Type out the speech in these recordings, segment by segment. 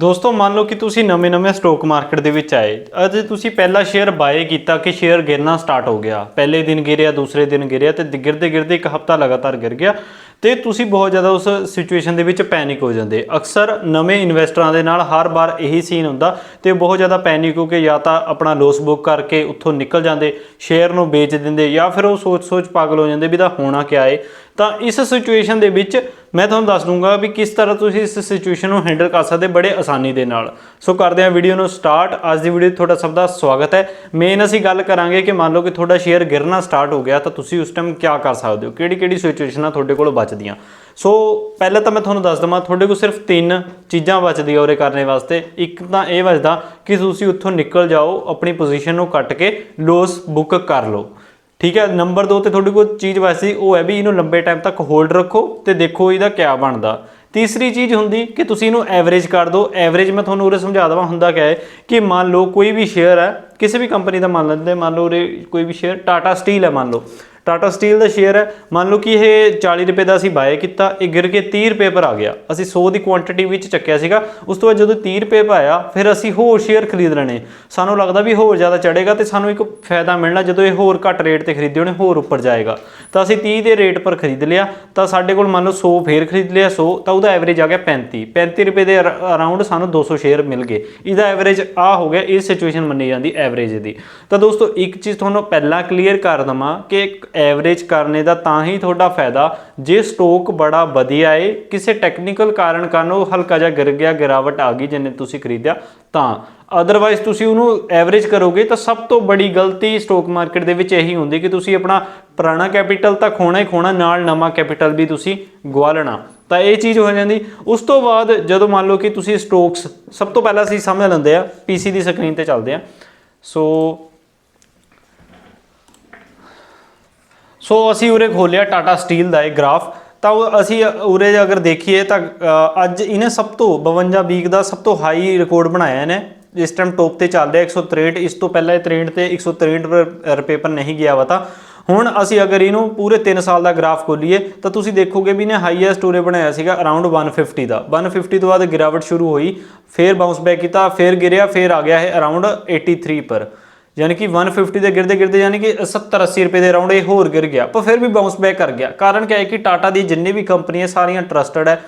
ਦੋਸਤੋ, ਮੰਨ ਲਓ ਕਿ ਤੁਸੀਂ ਨਵੇਂ-ਨਵੇਂ ਸਟਾਕ ਮਾਰਕੀਟ ਦੇ ਵਿੱਚ ਆਏ। ਅੱਜ ਤੁਸੀਂ ਪਹਿਲਾ ਸ਼ੇਅਰ ਬਾਏ ਕੀਤਾ ਕਿ ਸ਼ੇਅਰ ਗਿਰਨਾ ਸਟਾਰਟ ਹੋ ਗਿਆ। ਪਹਿਲੇ ਦਿਨ ਗਿਰਿਆ, ਦੂਸਰੇ ਦਿਨ ਗਿਰਿਆ ਤੇ ਗਿਰਦੇ ਗਿਰਦੇ ਇੱਕ ਹਫਤਾ ਲਗਾਤਾਰ ਗਿਰ ਗਿਆ। ਤੇ ਤੁਸੀਂ ਬਹੁਤ ਜ਼ਿਆਦਾ ਉਸ ਸਿਚੁਏਸ਼ਨ ਦੇ ਵਿੱਚ ਪੈਨਿਕ ਹੋ ਜਾਂਦੇ। ਅਕਸਰ ਨਵੇਂ ਇਨਵੈਸਟਰਾਂ ਦੇ ਨਾਲ ਹਰ ਵਾਰ ਇਹੀ ਸੀਨ ਹੁੰਦਾ ਤੇ ਬਹੁਤ ਜ਼ਿਆਦਾ ਪੈਨਿਕ ਹੋ ਕੇ ਜਾਂ ਤਾਂ ਆਪਣਾ ਲੋਸ ਬੁੱਕ ਕਰਕੇ ਉੱਥੋਂ ਨਿਕਲ ਜਾਂਦੇ ਸ਼ੇਅਰ ਨੂੰ ਵੇਚ ਦਿੰਦੇ ਜਾਂ ਫਿਰ ਉਹ ਸੋਚ-ਸੋਚ ਪਾਗਲ ਹੋ ਜਾਂਦੇ ਵੀ ਦਾ ਹੋਣਾ ਕਿਆ ਏ। ਤਾਂ ਇਸ ਸਿਚੁਏਸ਼ਨ ਦੇ ਵਿੱਚ ਮੈਂ ਤੁਹਾਨੂੰ ਦੱਸ ਦੂੰਗਾ ਵੀ ਕਿਸ ਤਰ੍ਹਾਂ ਤੁਸੀਂ ਇਸ ਸਿਚੁਏਸ਼ਨ ਨੂੰ ਹੈਂਡਲ ਕਰ ਸਕਦੇ ਬੜੇ ਆਸਾਨੀ ਦੇ ਨਾਲ। ਸੋ ਕਰਦੇ ਹਾਂ ਵੀਡੀਓ ਨੂੰ ਸਟਾਰਟ ਅੱਜ ਦੀ ਵੀਡੀਓ 'ਚ ਤੁਹਾਡਾ ਸਭ ਦਾ ਸਵਾਗਤ ਹੈ। ਮੇਨ ਅਸੀਂ ਗੱਲ ਕਰਾਂਗੇ ਕਿ ਮੰਨ ਲਓ ਕਿ ਤੁਹਾਡਾ ਸ਼ੇਅਰ ਗਿਰਨਾ ਸਟਾਰਟ ਹੋ ਗਿਆ ਤਾਂ ਤੁਸੀਂ ਉਸ ਟਾਈਮ ਕੀ ਕਰ ਸਕਦੇ ਹੋ? ਕਿਹੜੀ ਕਿਹੜੀ ਸਿਚੁਏਸ਼ਨਾਂ ਤੁਹਾਡੇ ਕੋਲ ਬਚਦੀਆਂ। ਸੋ ਪਹਿਲਾਂ ਤਾਂ ਮੈਂ ਤੁਹਾਨੂੰ ਦੱਸ ਦਵਾਂ, ਤੁਹਾਡੇ ਕੋਲ ਸਿਰਫ ਤਿੰਨ ਚੀਜ਼ਾਂ ਬਚਦੀਆਂ ਉਰੇ ਕਰਨੇ ਵਾਸਤੇ। ਇੱਕ ਤਾਂ ਇਹ ਬਚਦਾ ਕਿ ਤੁਸੀਂ ਉੱਥੋਂ ਨਿਕਲ ਜਾਓ, ਆਪਣੀ ਪੋਜੀਸ਼ਨ ਨੂੰ ਕੱਟ ਕੇ ਲੋਸ ਬੁੱਕ ਕਰ ਲਓ। ਠੀਕ ਹੈ ਨੰਬਰ 2 ਤੇ ਤੁਹਾਡੇ ਕੋਲ ਚੀਜ਼ ਵੈਸੀ ਉਹ ਹੈ ਵੀ ਇਹਨੂੰ ਲੰਬੇ ਟਾਈਮ ਤੱਕ ਹੋਲਡ ਰੱਖੋ ਤੇ ਦੇਖੋ ਇਹਦਾ ਕਿਆ ਬਣਦਾ। ਤੀਸਰੀ ਚੀਜ਼ ਹੁੰਦੀ ਕਿ ਤੁਸੀਂ ਇਹਨੂੰ ਐਵਰੇਜ ਕਰ ਦਿਓ। ਐਵਰੇਜ ਮੈਂ ਤੁਹਾਨੂੰ ਉਰੇ ਸਮਝਾ ਦਵਾਂ, ਹੁੰਦਾ ਕਿਆ ਹੈ ਕਿ ਮੰਨ ਲਓ ਕੋਈ ਵੀ ਸ਼ੇਅਰ ਹੈ, ਕਿਸੇ ਵੀ ਕੰਪਨੀ ਦਾ ਮੰਨ ਲੈਂਦੇ, ਮੰਨ ਲਓ ਉਰੇ ਕੋਈ ਵੀ ਸ਼ੇਅਰ ਟਾਟਾ ਸਟੀਲ ਹੈ ਮੰਨ ਲਓ। ਟਾਟਾ ਸਟੀਲ ਦਾ ਸ਼ੇਅਰ ਹੈ। ਮੰਨ ਲਓ ਕਿ ਇਹ 40 ਰੁਪਏ ਦਾ ਅਸੀਂ ਬਾਏ ਕੀਤਾ, ਇਹ ਗਿਰ ਕੇ 30 ਰੁਪਏ ਪਰ ਆ ਗਿਆ। ਅਸੀਂ 100 ਦੀ ਕੁਆਂਟੀਟੀ ਵਿੱਚ ਚੱਕਿਆ ਸੀਗਾ। ਉਸ ਤੋਂ ਬਾਅਦ ਜਦੋਂ 30 ਰੁਪਏ ਪਾਇਆ ਫਿਰ ਅਸੀਂ ਹੋਰ ਸ਼ੇਅਰ ਖਰੀਦ ਲੈਣੇ। ਸਾਨੂੰ ਲੱਗਦਾ ਵੀ ਹੋਰ ਜ਼ਿਆਦਾ ਚੜੇਗਾ ਤੇ ਸਾਨੂੰ ਇੱਕ ਫਾਇਦਾ ਮਿਲਣਾ, ਜਦੋਂ ਇਹ ਹੋਰ ਘੱਟ ਰੇਟ ਤੇ ਖਰੀਦੇ ਹੋਣੇ ਹੋਰ ਉੱਪਰ ਜਾਏਗਾ। ਤਾਂ ਅਸੀਂ 30 ਦੇ ਰੇਟ ਪਰ ਖਰੀਦ ਲਿਆ। ਤਾਂ ਸਾਡੇ ਕੋਲ ਮੰਨ ਲਓ 100 ਫੇਰ ਖਰੀਦ ਲਿਆ 100 ਤਾਂ ਉਹਦਾ ਐਵਰੇਜ ਆ ਗਿਆ 35 35 ਰੁਪਏ ਦੇ ਅਰਾਊਂਡ ਸਾਨੂੰ 200 ਸ਼ੇਅਰ ਮਿਲ ਗਏ। ਇਹਦਾ ਐਵਰੇਜ ਆ ਹੋ ਗਿਆ, ਇਹ ਸਿਚੁਏਸ਼ਨ ਮੰਨੀ ਜਾਂਦੀ ਐਵਰੇਜ ਦੀ। ਤਾਂ ਦੋਸਤੋ, ਇੱਕ ਚੀਜ਼ ਤੁਹਾਨੂੰ ਪਹਿਲਾਂ ਕਲੀਅਰ ਕਰ ਦਵਾਂ ਕਿ ਐਵਰੇਜ ਕਰਨੇ ਦਾ ਤਾਂ ਹੀ ਤੁਹਾਡਾ ਫਾਇਦਾ। ਜੇ ਸਟੋਕ ਬੜਾ ਵਧੀਆ ਏ, ਕਿਸੇ ਟੈਕਨੀਕਲ ਕਾਰਨ ਕਾਰਨ ਉਹ ਹਲਕਾ ਜਿਹਾ ਗਿਰ ਗਿਆ, ਗਿਰਾਵਟ ਆ ਗਈ ਜਿੰਨੇ ਤੁਸੀਂ ਖਰੀਦਿਆ, ਤਾਂ ਅਦਰਵਾਈਜ਼ ਤੁਸੀਂ ਉਹਨੂੰ ਐਵਰੇਜ ਕਰੋਗੇ ਤਾਂ ਸਭ ਤੋਂ ਬੜੀ ਗਲਤੀ ਸਟੋਕ ਮਾਰਕੀਟ ਦੇ ਵਿੱਚ ਇਹੀ ਹੁੰਦੀ ਕਿ ਤੁਸੀਂ ਆਪਣਾ ਪੁਰਾਣਾ ਕੈਪੀਟਲ ਤਾਂ ਖੋਣਾ ਹੀ ਖੋਣਾ, ਨਾਲ ਨਵਾਂ ਕੈਪੀਟਲ ਵੀ ਤੁਸੀਂ ਗਵਾ ਲੈਣਾ। ਤਾਂ ਇਹ ਚੀਜ਼ ਹੋ ਜਾਂਦੀ। ਉਸ ਤੋਂ ਬਾਅਦ ਜਦੋਂ ਮੰਨ ਲਓ ਕਿ ਤੁਸੀਂ ਸਟੋਕਸ ਸਭ ਤੋਂ ਪਹਿਲਾਂ ਅਸੀਂ ਸਮਝ ਲੈਂਦੇ ਆ ਪੀਸੀ ਦੀ ਸਕਰੀਨ ਤੇ ਚੱਲਦੇ ਆ ਸੋ ਸੋ ਅਸੀਂ ਉਰੇ ਖੋਲਿਆ ਟਾਟਾ ਸਟੀਲ ਦਾ ਇਹ ਗ੍ਰਾਫ। ਤਾਂ ਉਹ ਅਸੀਂ ਉਰੇ ਅਗਰ ਦੇਖੀਏ ਤਾਂ ਅੱਜ ਇਹਨੇ ਸਭ ਤੋਂ 52 ਵੀਕ ਦਾ ਸਭ ਤੋਂ ਹਾਈ ਰਿਕਾਰਡ ਬਣਾਇਆ ਇਹਨੇ। ਇਸ ਟਾਈਮ ਟੌਪ ਤੇ ਚੱਲ ਰਿਹਾ 163 ਇਸ ਤੋਂ ਪਹਿਲਾਂ ਇਹ 63 ਤੇ 163 ਰੁਪਏ ਪਰ ਨਹੀਂ ਗਿਆ ਵਾ ਤਾਂ। ਹੁਣ ਅਸੀਂ ਅਗਰ ਇਹਨੂੰ ਪੂਰੇ 3 ਸਾਲ ਦਾ ਗ੍ਰਾਫ ਖੋਲੀਏ, ਤਾਂ ਤੁਸੀਂ ਦੇਖੋਗੇ ਵੀ ਇਹਨੇ ਹਾਈਐਸਟ ਉਰੇ ਬਣਾਇਆ ਸੀਗਾ ਅਰਾਊਂਡ 150 ਦਾ। 150 ਤੋਂ ਬਾਅਦ ਗਿਰਾਵਟ ਸ਼ੁਰੂ ਹੋਈ, ਫੇਰ ਬਾਉਂਸ ਬੈਕ ਕੀਤਾ, ਫੇਰ ਗਿਰਿਆ, ਫੇਰ ਆ ਗਿਆ ਇਹ ਅਰਾਊਂਡ 83 ਪਰ। ਯਾਨੀ ਕਿ 150 ਦੇ ਗਿਰਦੇ ਗਿਰਦੇ ਯਾਨੀ ਕਿ 70 80 ਰੁਪਏ ਦੇ ਅਰਾਊਂਡ ਇਹ ਹੋਰ ਗਿਰ ਗਿਆ, ਪਰ ਫਿਰ ਵੀ ਬਾਉਂਸ ਬੈਕ ਕਰ ਗਿਆ। ਕਾਰਨ ਕਿਹਾ ਹੈ ਕਿ ਟਾਟਾ ਦੀ ਜਿੰਨੇ ਵੀ ਕੰਪਨੀਆਂ ਸਾਰੀਆਂ ਟਰਸਟਡ ਹੈ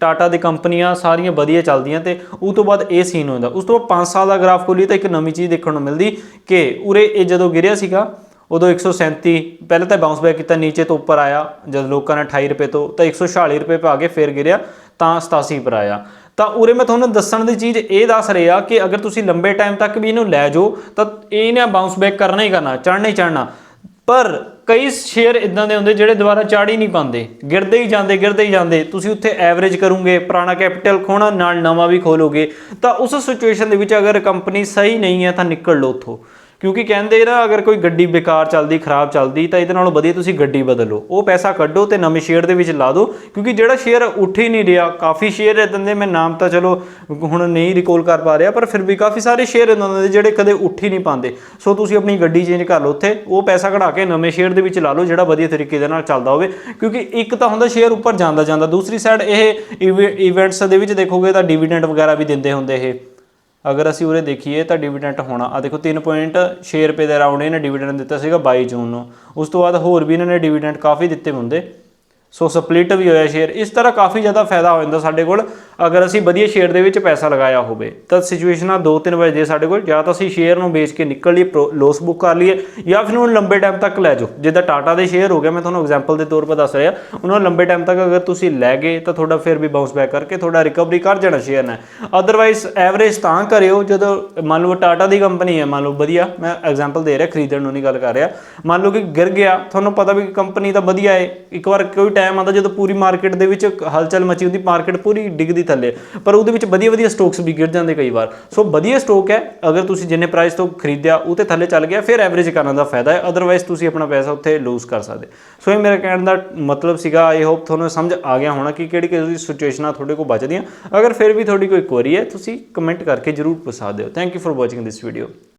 ਟਾਟਾ ਦੀ ਕੰਪਨੀਆਂ ਸਾਰੀਆਂ ਵਧੀਆ ਚੱਲਦੀਆਂ ਤੇ ਉਹ ਤੋਂ ਬਾਅਦ ਇਹ ਸੀਨ ਹੁੰਦਾ। ਉਸ ਤੋਂ ਬਾਅਦ 5 ਸਾਲ ਦਾ ਗ੍ਰਾਫ ਖੋਲੀ ਤਾਂ ਇੱਕ ਨਵੀਂ ਚੀਜ਼ ਦੇਖਣ ਨੂੰ ਮਿਲਦੀ ਕਿ ਉਰੇ ਇਹ ਜਦੋਂ ਗਿਰਿਆ ਸੀਗਾ, ਉਦੋਂ 137 ਪਹਿਲਾਂ ਤਾਂ ਬਾਉਂਸ ਬੈਕ ਕੀਤਾ, ਨੀਚੇ ਤੋਂ ਉੱਪਰ ਆਇਆ। ਜਦ ਲੋਕਾਂ ਨੇ 28 ਰੁਪਏ ਤੋਂ ਤਾਂ 146 ਰੁਪਏ ਪਾ ਕੇ ਫੇਰ ਗਿਰਿਆ, ਤਾਂ 87 ਪਰ ਆਇਆ। ਤਾਂ ਉਰੇ ਮੈਂ ਤੁਹਾਨੂੰ ਦੱਸਣ ਦੀ ਚੀਜ਼ ਇਹ ਦੱਸ ਰਿਹਾ ਕਿ ਅਗਰ ਤੁਸੀਂ ਲੰਬੇ ਟਾਈਮ ਤੱਕ ਵੀ ਇਹਨੂੰ ਲੈ ਜਾਓ, ਤਾਂ ਇਹ ਨਾ ਬਾਉਂਸ ਬੈਕ ਕਰਨਾ ਹੀ ਕਰਨਾ, ਚੜ੍ਹਨਾ ਹੀ ਚੜ੍ਹਨਾ। ਪਰ ਕਈ ਸ਼ੇਅਰ ਇਦਾਂ ਦੇ ਹੁੰਦੇ ਜਿਹੜੇ ਦੁਬਾਰਾ ਚੜ੍ਹ ਹੀ ਨਹੀਂ ਪਾਉਂਦੇ। ਗਿਰਦੇ ਹੀ ਜਾਂਦੇ, ਗਿਰਦੇ ਹੀ ਜਾਂਦੇ। ਤੁਸੀਂ ਉੱਥੇ ਐਵਰੇਜ ਕਰੋਗੇ, ਪੁਰਾਣਾ ਕੈਪੀਟਲ ਖੋਣਾ ਨਾਲ ਨਵਾਂ ਵੀ ਖੋਲੋਗੇ। ਤਾਂ ਉਸ ਸਿਚੁਏਸ਼ਨ ਦੇ ਵਿੱਚ ਅਗਰ ਕੰਪਨੀ ਸਹੀ ਨਹੀਂ ਹੈ, ਤਾਂ ਨਿਕਲ ਲਓ ਉੱਥੋਂ। ਕਿਉਂਕਿ ਕਹਿੰਦੇ ਨਾ, ਅਗਰ ਕੋਈ ਗੱਡੀ ਬੇਕਾਰ ਚੱਲਦੀ, ਖਰਾਬ ਚੱਲਦੀ, ਤਾਂ ਇਹਦੇ ਨਾਲੋਂ ਵਧੀਆ ਤੁਸੀਂ ਗੱਡੀ ਬਦਲੋ। ਉਹ ਪੈਸਾ ਕੱਢੋ ਤੇ ਨਵੇਂ ਸ਼ੇਅਰ ਦੇ ਵਿੱਚ ਲਾ ਦਿਓ, ਕਿਉਂਕਿ ਜਿਹੜਾ ਸ਼ੇਅਰ ਉੱਠ ਹੀ ਨਹੀਂ ਰਿਹਾ, ਕਾਫੀ ਸ਼ੇਅਰ ਇਦਾਂ ਦੇ, ਮੈਂ ਨਾਮ ਤਾਂ ਚਲੋ ਹੁਣ ਨਹੀਂ ਰਿਕਾਲ ਕਰ ਪਾ ਰਿਹਾ, ਪਰ ਫਿਰ ਵੀ ਕਾਫੀ ਸਾਰੇ ਸ਼ੇਅਰ ਇਦਾਂ ਦੇ ਜਿਹੜੇ ਕਦੇ ਉੱਠ ਹੀ ਨਹੀਂ ਪਾਉਂਦੇ। ਸੋ ਤੁਸੀਂ ਆਪਣੀ ਗੱਡੀ ਚੇਂਜ ਕਰ ਲਓ ਉੱਥੇ, ਉਹ ਪੈਸਾ ਕਢਾ ਕੇ ਨਵੇਂ ਸ਼ੇਅਰ ਦੇ ਵਿੱਚ ਲਾ ਲਓ, ਜਿਹੜਾ ਵਧੀਆ ਤਰੀਕੇ ਦੇ ਨਾਲ ਚੱਲਦਾ ਹੋਵੇ। ਕਿਉਂਕਿ ਇੱਕ ਤਾਂ ਹੁੰਦਾ ਸ਼ੇਅਰ ਉੱਪਰ ਜਾਂਦਾ ਜਾਂਦਾ, ਦੂਸਰੀ ਸਾਈਡ ਇਹ ਇਵੈਂਟਸ ਦੇ ਵਿੱਚ ਦੇਖੋਗੇ ਤਾਂ ਡਿਵੀਡੈਂਡ ਵਗੈਰਾ ਵੀ ਦਿੰਦੇ ਹੁੰਦੇ ਇਹ। ਅਗਰ ਅਸੀਂ ਉਰੇ ਦੇਖੀਏ ਤਾਂ ਡਿਵੀਡੈਂਟ ਹੋਣਾ ਆ ਦੇਖੋ 3.6 ਰੁਪਏ ਦੇ ਅਰਾਊਂਡ ਇਹਨੇ ਡਿਵੀਡੈਂਟ ਦਿੱਤਾ ਸੀਗਾ 22 ਜੂਨ ਨੂੰ। ਉਸ ਤੋਂ ਬਾਅਦ ਹੋਰ ਵੀ ਇਹਨਾਂ ਨੇ ਡਿਵੀਡੈਂਟ ਕਾਫੀ ਦਿੱਤੇ ਹੁੰਦੇ। ਸੋ ਸਪਲਿਟ ਵੀ ਹੋਇਆ ਸ਼ੇਅਰ ਇਸ ਤਰ੍ਹਾਂ ਕਾਫੀ ਜ਼ਿਆਦਾ ਫਾਇਦਾ ਹੋ ਜਾਂਦਾ ਸਾਡੇ ਕੋਲ। ਅਗਰ ਅਸੀਂ ਵਧੀਆ ਸ਼ੇਅਰ ਦੇ ਵਿੱਚ ਪੈਸਾ ਲਗਾਇਆ ਹੋਵੇ, ਤਾਂ ਸਿਚੁਏਸ਼ਨਾਂ ਦੋ ਤਿੰਨ ਵਜੇ ਸਾਡੇ ਕੋਲ। ਜਾਂ ਤਾਂ ਅਸੀਂ ਸ਼ੇਅਰ ਨੂੰ ਵੇਚ ਕੇ ਨਿਕਲ ਲਈਏ ਲੋਸ ਬੁੱਕ ਕਰ ਲਈਏ, ਜਾਂ ਫਿਰ ਉਹਨੂੰ ਲੰਬੇ ਟਾਈਮ ਤੱਕ ਲੈ ਜਾਓ। ਜਿੱਦਾਂ ਟਾਟਾ ਦੇ ਸ਼ੇਅਰ ਹੋ ਗਿਆ ਮੈਂ ਤੁਹਾਨੂੰ ਐਗਜ਼ਾਮਪਲ ਦੇ ਤੌਰ 'ਤੇ ਦੱਸ ਰਿਹਾ। ਉਹਨਾਂ ਨੂੰ ਲੰਬੇ ਟਾਈਮ ਤੱਕ ਅਗਰ ਤੁਸੀਂ ਲੈ ਗਏ, ਤਾਂ ਤੁਹਾਡਾ ਫਿਰ ਵੀ ਬਾਉਂਸ ਬੈਕ ਕਰਕੇ ਤੁਹਾਡਾ ਰਿਕਵਰੀ ਕਰ ਜਾਣਾ ਸ਼ੇਅਰ ਨੇ ਅਦਰਵਾਈਜ਼ ਐਵਰੇਜ ਤਾਂ ਕਰਿਓ, ਜਦੋਂ ਮੰਨ ਲਓ ਟਾਟਾ ਦੀ ਕੰਪਨੀ ਹੈ, ਮੰਨ ਲਓ ਵਧੀਆ, ਮੈਂ ਐਗਜ਼ਾਮਪਲ ਦੇ ਰਿਹਾ, ਖਰੀਦਣ ਨੂੰ ਨਹੀਂ ਗੱਲ ਕਰ ਰਿਹਾ। ਮੰਨ ਲਓ ਕਿ ਗਿਰ ਗਿਆ, ਤੁਹਾਨੂੰ ਪਤਾ ਵੀ ਕੰਪਨੀ ਤਾਂ ਵਧੀਆ ਹੈ। ਇੱਕ ਵਾਰ ਕੋਈ ਟਾਈਮ ਆਉਂਦਾ ਜਦੋਂ ਪੂਰੀ ਮਾਰਕੀਟ ਦੇ ਵਿੱਚ ਹਲਚਲ ਮਚੀ ਹੁੰਦੀ ਮਾਰਕੀਟ ਪੂਰੀ ਡਿੱਗਦੀ ਥੱਲੇ, ਪਰ ਉਹਦੇ ਵਿੱਚ ਵਧੀਆ ਵਧੀਆ ਸਟਾਕਸ ਵੀ ਗਿਰ ਜਾਂਦੇ ਕਈ ਵਾਰ। ਸੋ ਵਧੀਆ ਸਟਾਕ ਹੈ, ਅਗਰ ਤੁਸੀਂ ਜਿੰਨੇ ਪ੍ਰਾਈਸ ਤੋਂ ਖਰੀਦਿਆ, ਉਹ ਤੇ ਥੱਲੇ ਚੱਲ ਗਿਆ, ਫਿਰ ਐਵਰੇਜ ਕਰਨ ਦਾ ਫਾਇਦਾ ਹੈ ਅਦਰਵਾਈਜ਼ ਤੁਸੀਂ ਆਪਣਾ ਪੈਸਾ ਉੱਥੇ ਲੂਜ਼ ਕਰ ਸਕਦੇ। ਸੋ ਇਹ ਮੇਰਾ ਕਹਿਣ ਦਾ ਮਤਲਬ ਸੀਗਾ ਆਈ ਹੋਪ ਤੁਹਾਨੂੰ ਸਮਝ ਆ ਗਿਆ ਹੋਣਾ ਕਿ ਕਿਹੜੀ ਕਿਹੜੀ ਸਿਚੁਏਸ਼ਨਾਂ ਤੁਹਾਡੇ ਕੋਲ ਬਚਦੀਆਂ। ਅਗਰ ਫਿਰ ਵੀ ਤੁਹਾਡੀ ਕੋਈ ਕੁਐਰੀ ਹੈ, ਤੁਸੀਂ ਕਮੈਂਟ ਕਰਕੇ ਜਰੂਰ ਪੁੱਛ ਸਕਦੇ ਹੋ thank you for watching this video